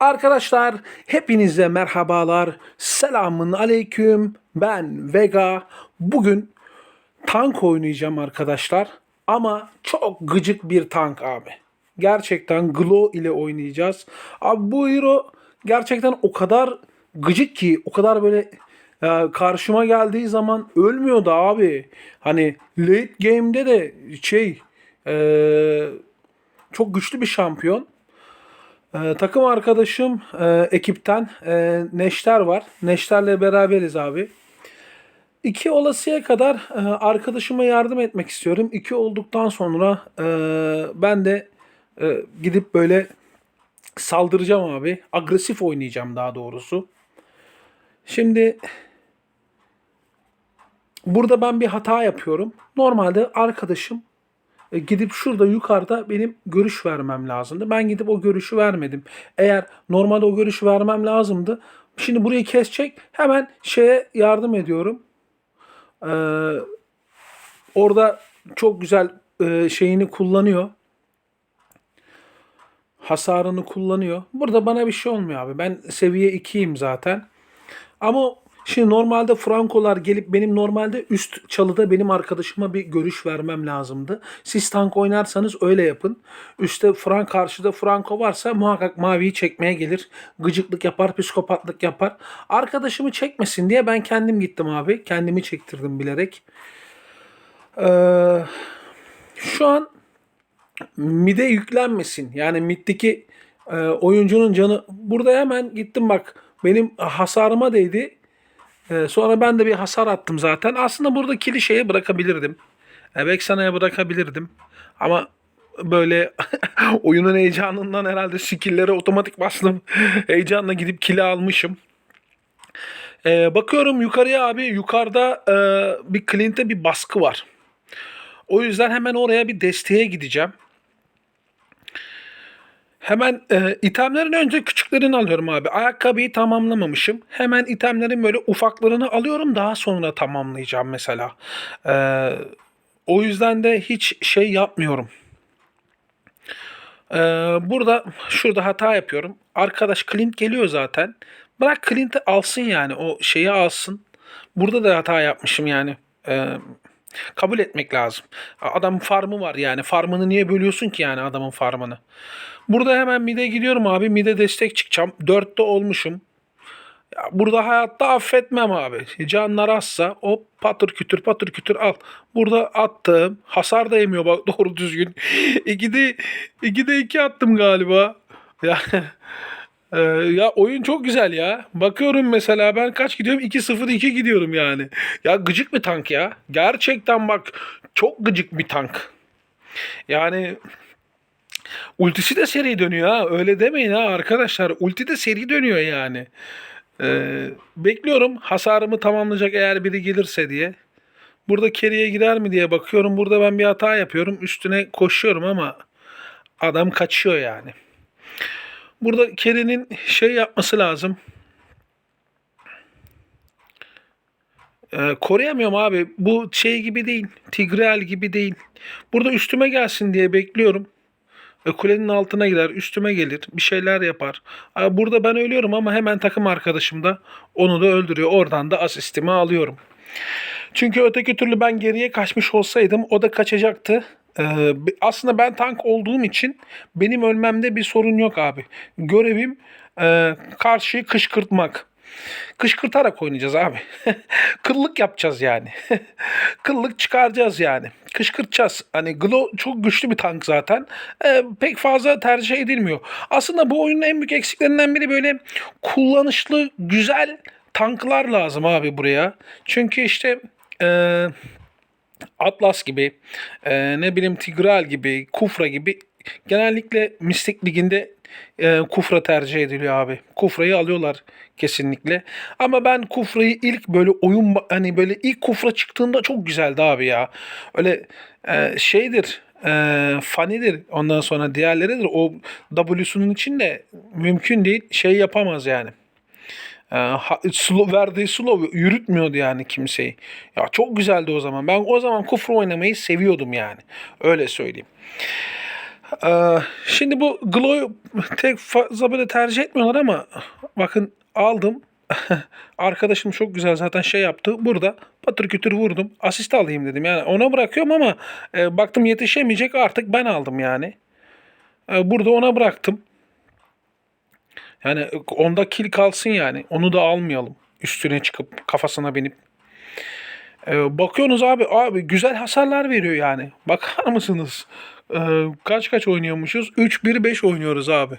Arkadaşlar hepinize merhabalar. Selamun aleyküm. Ben Vega. Bugün tank oynayacağım arkadaşlar. Ama çok gıcık bir tank abi. Gerçekten Glow ile oynayacağız. Abi bu hero gerçekten o kadar gıcık ki o kadar böyle e, karşıma geldiği zaman ölmüyordu abi. Hani late game'de de şey e, çok güçlü bir şampiyon. Ee, takım arkadaşım e, ekipten e, Neşter var. Neşter'le beraberiz abi. İki olasıya kadar e, arkadaşıma yardım etmek istiyorum. İki olduktan sonra e, ben de e, gidip böyle saldıracağım abi. Agresif oynayacağım daha doğrusu. Şimdi burada ben bir hata yapıyorum. Normalde arkadaşım gidip şurada yukarıda benim görüş vermem lazımdı. Ben gidip o görüşü vermedim. Eğer normalde o görüşü vermem lazımdı. Şimdi burayı kesecek. Hemen şeye yardım ediyorum. Ee, orada çok güzel e, şeyini kullanıyor. Hasarını kullanıyor. Burada bana bir şey olmuyor abi. Ben seviye 2'yim zaten. Ama şimdi normalde Frankolar gelip benim normalde üst çalıda benim arkadaşıma bir görüş vermem lazımdı. Siz tank oynarsanız öyle yapın. Üstte Frank karşıda Franco varsa muhakkak maviyi çekmeye gelir. Gıcıklık yapar, psikopatlık yapar. Arkadaşımı çekmesin diye ben kendim gittim abi. Kendimi çektirdim bilerek. Ee, şu an mide yüklenmesin. Yani middeki e, oyuncunun canı burada hemen gittim bak benim hasarıma değdi. E, sonra ben de bir hasar attım zaten. Aslında burada kili şeye bırakabilirdim. E, Vexana'ya bırakabilirdim. Ama böyle oyunun heyecanından herhalde skill'lere otomatik bastım. Heyecanla gidip kili almışım. E, bakıyorum yukarıya abi. Yukarıda e, bir Clint'e bir baskı var. O yüzden hemen oraya bir desteğe gideceğim. Hemen e, itemlerin önce küçüklerini alıyorum abi. Ayakkabıyı tamamlamamışım. Hemen itemlerin böyle ufaklarını alıyorum. Daha sonra tamamlayacağım mesela. E, o yüzden de hiç şey yapmıyorum. E, burada şurada hata yapıyorum. Arkadaş Clint geliyor zaten. Bırak Clint'i alsın yani. O şeyi alsın. Burada da hata yapmışım yani. E, kabul etmek lazım. Adam farmı var yani. Farmını niye bölüyorsun ki yani adamın farmını? Burada hemen mide gidiyorum abi. Mide destek çıkacağım. Dörtte olmuşum. Burada hayatta affetmem abi. Canlar azsa hop patır kütür patır kütür al. Burada attım. Hasar da yemiyor bak doğru düzgün. İkide, ikide iki attım galiba. Ya, e, ya oyun çok güzel ya. Bakıyorum mesela ben kaç gidiyorum? 2-0-2 gidiyorum yani. Ya gıcık bir tank ya. Gerçekten bak çok gıcık bir tank. Yani Ultisi de seri dönüyor ha. Öyle demeyin ha arkadaşlar. Ulti de seri dönüyor yani. Ee, bekliyorum hasarımı tamamlayacak eğer biri gelirse diye. Burada keriye gider mi diye bakıyorum. Burada ben bir hata yapıyorum. Üstüne koşuyorum ama adam kaçıyor yani. Burada Kerry'nin şey yapması lazım. Ee, koruyamıyorum abi. Bu şey gibi değil. Tigreal gibi değil. Burada üstüme gelsin diye bekliyorum. E, kulenin altına gider, üstüme gelir, bir şeyler yapar. Abi Burada ben ölüyorum ama hemen takım arkadaşım da onu da öldürüyor. Oradan da asistimi alıyorum. Çünkü öteki türlü ben geriye kaçmış olsaydım o da kaçacaktı. Ee, aslında ben tank olduğum için benim ölmemde bir sorun yok abi. Görevim e, karşıyı kışkırtmak. Kışkırtarak oynayacağız abi. Kıllık yapacağız yani. Kıllık çıkaracağız yani. Kışkırtacağız. Hani Glow çok güçlü bir tank zaten. Ee, pek fazla tercih edilmiyor. Aslında bu oyunun en büyük eksiklerinden biri böyle kullanışlı, güzel tanklar lazım abi buraya. Çünkü işte e, Atlas gibi, e, ne bileyim Tigreal gibi, Kufra gibi genellikle Mystic Ligi'nde e, Kufra tercih ediliyor abi. Kufra'yı alıyorlar kesinlikle. Ama ben Kufra'yı ilk böyle oyun hani böyle ilk Kufra çıktığında çok güzeldi abi ya. Öyle e, şeydir e, fanidir ondan sonra diğerleridir. O W'sunun içinde mümkün değil şey yapamaz yani. E, ha, slow, verdiği slow yürütmüyordu yani kimseyi. Ya çok güzeldi o zaman. Ben o zaman kufra oynamayı seviyordum yani. Öyle söyleyeyim. Ee, şimdi bu Glow tek fazla böyle tercih etmiyorlar ama bakın aldım. Arkadaşım çok güzel zaten şey yaptı. Burada patır kütür vurdum. Asist alayım dedim. Yani ona bırakıyorum ama e, baktım yetişemeyecek artık ben aldım yani. E, burada ona bıraktım. Yani onda kill kalsın yani. Onu da almayalım. Üstüne çıkıp kafasına binip. Ee, bakıyorsunuz abi abi güzel hasarlar veriyor yani. Bakar mısınız? Ee, kaç kaç oynuyormuşuz? 3-1-5 oynuyoruz abi.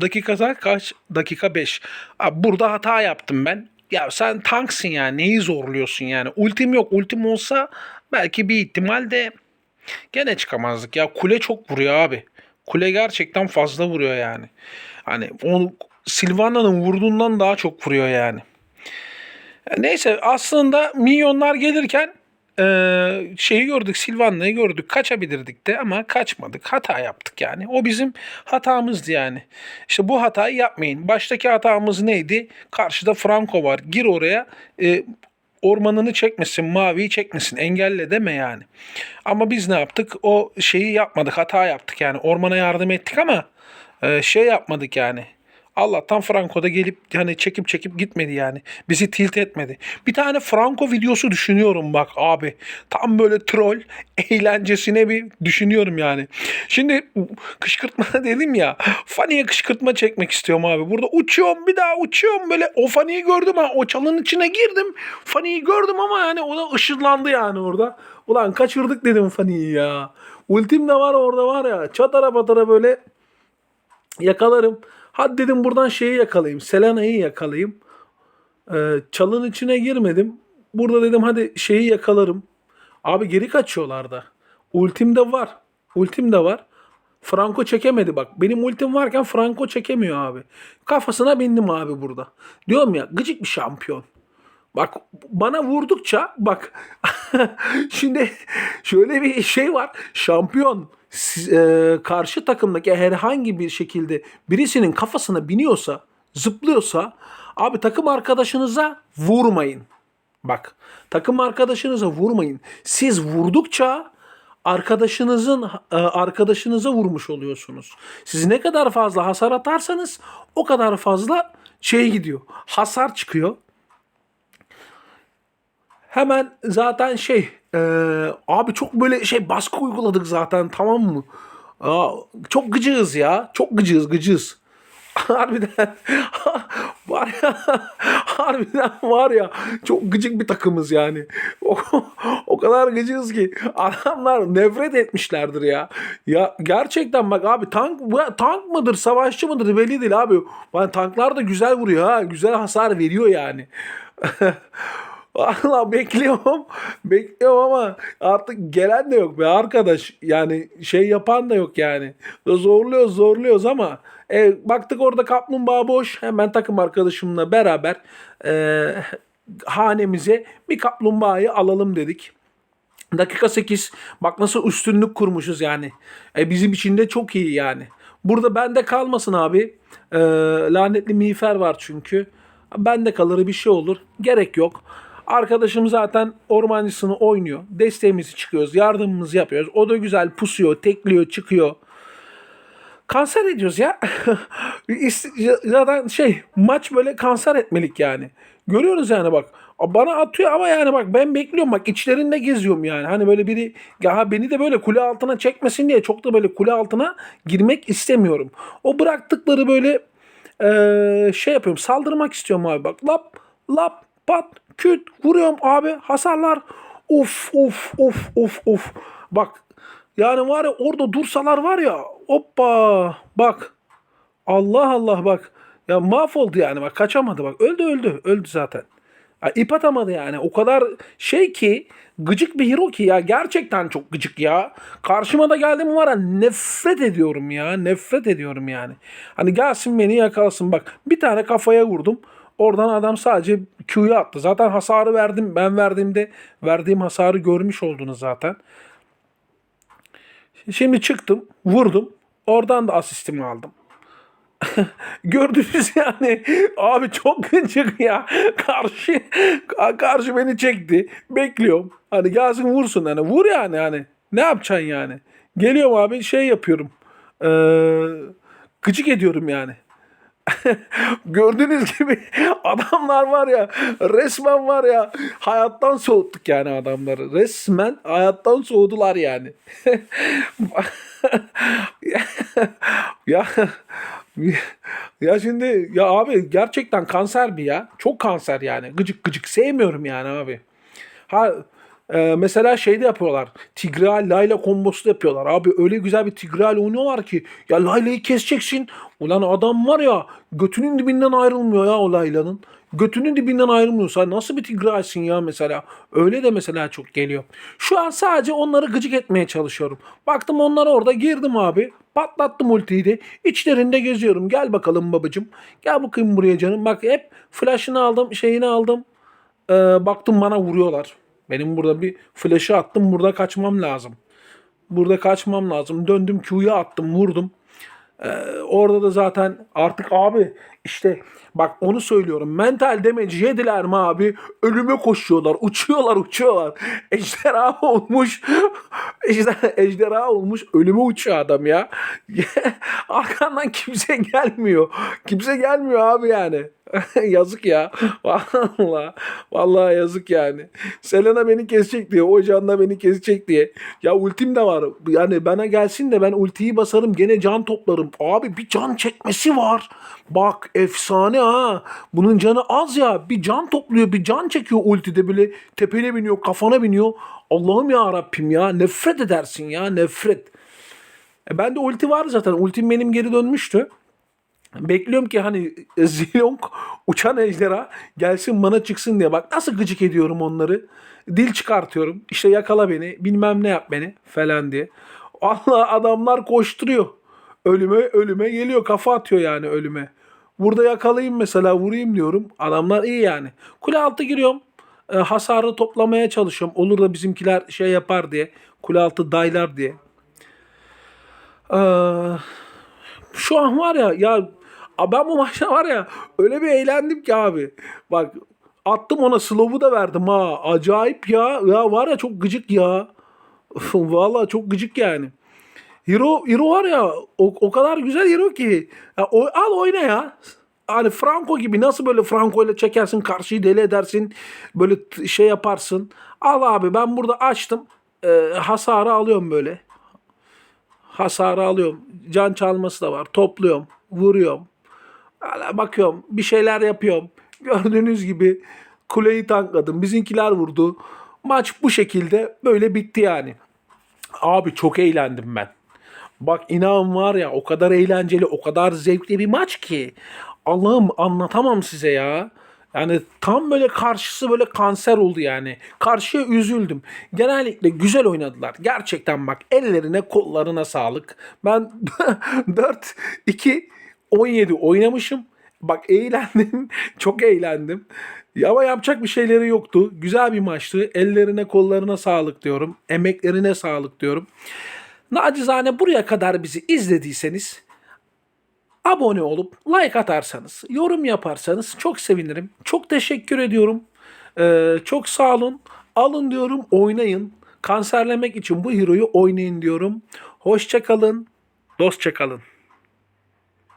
Dakikada kaç? Dakika 5. Abi burada hata yaptım ben. Ya sen tanksın yani. Neyi zorluyorsun yani? Ultim yok. Ultim olsa belki bir ihtimal de gene çıkamazdık. Ya kule çok vuruyor abi. Kule gerçekten fazla vuruyor yani. Hani onu Silvana'nın vurduğundan daha çok vuruyor yani. Neyse aslında milyonlar gelirken eee, şeyi gördük Silvanla'yı gördük kaçabilirdik de ama kaçmadık. Hata yaptık yani. O bizim hatamızdı yani. İşte bu hatayı yapmayın. Baştaki hatamız neydi? Karşıda Franco var. Gir oraya e, ormanını çekmesin maviyi çekmesin. Engelle deme yani. Ama biz ne yaptık? O şeyi yapmadık hata yaptık yani. Ormana yardım ettik ama e, şey yapmadık yani Allah'tan Franco da gelip hani çekip çekip gitmedi yani. Bizi tilt etmedi. Bir tane Franco videosu düşünüyorum bak abi. Tam böyle troll eğlencesine bir düşünüyorum yani. Şimdi kışkırtma dedim ya. Fanny'e kışkırtma çekmek istiyorum abi. Burada uçuyorum bir daha uçuyorum böyle. O Fanny'yi gördüm ha. O çalının içine girdim. Fanny'yi gördüm ama yani o da ışınlandı yani orada. Ulan kaçırdık dedim Fanny'yi ya. Ultim de var orada var ya. Çatara patara böyle yakalarım. Hadi dedim buradan şeyi yakalayayım. Selena'yı yakalayayım. Ee, çalın içine girmedim. Burada dedim hadi şeyi yakalarım. Abi geri kaçıyorlar da. Ultim de var. Ultim de var. Franco çekemedi bak. Benim ultim varken Franco çekemiyor abi. Kafasına bindim abi burada. Diyorum ya gıcık bir şampiyon. Bak bana vurdukça bak şimdi şöyle bir şey var. Şampiyon e, karşı takımdaki herhangi bir şekilde birisinin kafasına biniyorsa, zıplıyorsa abi takım arkadaşınıza vurmayın. Bak takım arkadaşınıza vurmayın. Siz vurdukça arkadaşınızın e, arkadaşınıza vurmuş oluyorsunuz. Siz ne kadar fazla hasar atarsanız o kadar fazla şey gidiyor. Hasar çıkıyor. Hemen zaten şey e, abi çok böyle şey baskı uyguladık zaten tamam mı? Aa, çok gıcığız ya. Çok gıcığız gıcığız. Harbiden var ya harbiden var ya çok gıcık bir takımız yani. O, o kadar gıcığız ki adamlar nefret etmişlerdir ya. Ya gerçekten bak abi tank tank mıdır savaşçı mıdır belli değil abi. Yani tanklar da güzel vuruyor ha. Güzel hasar veriyor yani. Valla bekliyorum. Bekliyorum ama artık gelen de yok be arkadaş. Yani şey yapan da yok yani. Zorluyoruz zorluyoruz ama e, baktık orada kaplumbağa boş. Hemen takım arkadaşımla beraber e, hanemize bir kaplumbağayı alalım dedik. Dakika 8. Bak nasıl üstünlük kurmuşuz yani. E, bizim için de çok iyi yani. Burada bende kalmasın abi. E, lanetli miğfer var çünkü. Bende kalır bir şey olur. Gerek yok. Arkadaşım zaten ormancısını oynuyor. Desteğimizi çıkıyoruz. Yardımımızı yapıyoruz. O da güzel pusuyor, tekliyor, çıkıyor. Kanser ediyoruz ya. Zaten şey maç böyle kanser etmelik yani. Görüyoruz yani bak. Bana atıyor ama yani bak ben bekliyorum bak içlerinde geziyorum yani. Hani böyle biri ya beni de böyle kule altına çekmesin diye çok da böyle kule altına girmek istemiyorum. O bıraktıkları böyle eee, şey yapıyorum saldırmak istiyorum abi bak lap lap pat küt vuruyorum abi hasarlar of of of of of bak yani var ya orada dursalar var ya hoppa bak Allah Allah bak ya mahvoldu yani bak kaçamadı bak öldü öldü öldü zaten. Ya, ip atamadı yani o kadar şey ki gıcık bir hero ki ya gerçekten çok gıcık ya. Karşıma da geldim var ya nefret ediyorum ya nefret ediyorum yani. Hani gelsin beni yakalasın bak bir tane kafaya vurdum. Oradan adam sadece Q'yu attı. Zaten hasarı verdim. Ben verdiğimde verdiğim hasarı görmüş oldunuz zaten. Şimdi çıktım, vurdum. Oradan da asistimi aldım. Gördünüz yani. Abi çok gıcık ya. Karşı karşı beni çekti. Bekliyorum. Hani gelsin vursun hani. Vur yani hani. Ne yapacaksın yani? Geliyorum abi şey yapıyorum. e, gıcık ediyorum yani. Gördüğünüz gibi adamlar var ya resmen var ya hayattan soğuttuk yani adamları. Resmen hayattan soğudular yani. ya ya şimdi ya abi gerçekten kanser bir ya. Çok kanser yani. Gıcık gıcık sevmiyorum yani abi. Ha e, mesela şeyde yapıyorlar. Tigreal Layla kombosu da yapıyorlar. Abi öyle güzel bir Tigreal oynuyorlar ki. Ya Layla'yı keseceksin. Ulan adam var ya götünün dibinden ayrılmıyor ya o Layla'nın. Götünün dibinden ayrılmıyor. Sen nasıl bir Tigreal'sin ya mesela. Öyle de mesela çok geliyor. Şu an sadece onları gıcık etmeye çalışıyorum. Baktım onlara orada girdim abi. Patlattım ultiyi de. İçlerinde geziyorum. Gel bakalım babacım. Gel bakayım buraya canım. Bak hep flash'ını aldım, şeyini aldım. Ee, baktım bana vuruyorlar. Benim burada bir flash'ı attım. Burada kaçmam lazım. Burada kaçmam lazım. Döndüm Q'ya attım, vurdum. Ee, orada da zaten artık abi işte bak onu söylüyorum. Mental damage yediler mi abi? Ölüme koşuyorlar. Uçuyorlar uçuyorlar. Ejderha olmuş. Ejderha, ejderha olmuş. Ölüme uçuyor adam ya. Arkandan kimse gelmiyor. Kimse gelmiyor abi yani. yazık ya. Vallahi, vallahi yazık yani. Selena beni kesecek diye. O can da beni kesecek diye. Ya ultim de var. Yani bana gelsin de ben ultiyi basarım. Gene can toplarım. Abi bir can çekmesi var. Bak efsane ha. Bunun canı az ya. Bir can topluyor. Bir can çekiyor ultide böyle. Tepene biniyor. Kafana biniyor. Allah'ım ya Rabbim ya. Nefret edersin ya. Nefret. E ben de ulti var zaten. Ultim benim geri dönmüştü. Bekliyorum ki hani Zilong uçan ejderha gelsin bana çıksın diye. Bak nasıl gıcık ediyorum onları. Dil çıkartıyorum. İşte yakala beni bilmem ne yap beni falan diye. Allah adamlar koşturuyor. Ölüme ölüme geliyor kafa atıyor yani ölüme. Burada yakalayayım mesela vurayım diyorum. Adamlar iyi yani. Kule altı giriyorum. E, hasarı toplamaya çalışıyorum. Olur da bizimkiler şey yapar diye. Kule altı daylar diye. Ee, şu an var ya ya ben bu maçta var ya öyle bir eğlendim ki abi. Bak attım ona slow'u da verdim ha. Acayip ya. Ya var ya çok gıcık ya. Vallahi çok gıcık yani. Hero, Hero var ya o, o kadar güzel Hero ki. Ya, o, al oyna ya. Hani Franco gibi nasıl böyle Franco ile çekersin karşıyı deli edersin. Böyle şey yaparsın. Al abi ben burada açtım. Ee, hasarı alıyorum böyle hasarı alıyorum. Can çalması da var. Topluyorum. Vuruyorum. Hala bakıyorum. Bir şeyler yapıyorum. Gördüğünüz gibi kuleyi tankladım. Bizimkiler vurdu. Maç bu şekilde böyle bitti yani. Abi çok eğlendim ben. Bak inan var ya o kadar eğlenceli, o kadar zevkli bir maç ki. Allah'ım anlatamam size ya. Yani tam böyle karşısı böyle kanser oldu yani. Karşıya üzüldüm. Genellikle güzel oynadılar. Gerçekten bak ellerine kollarına sağlık. Ben 4 2 17 oynamışım. Bak eğlendim. Çok eğlendim. Ama yapacak bir şeyleri yoktu. Güzel bir maçtı. Ellerine kollarına sağlık diyorum. Emeklerine sağlık diyorum. Nacizane buraya kadar bizi izlediyseniz abone olup like atarsanız, yorum yaparsanız çok sevinirim. Çok teşekkür ediyorum. Ee, çok sağ olun. Alın diyorum, oynayın. Kanserlemek için bu hero'yu oynayın diyorum. Hoşça kalın, dostça.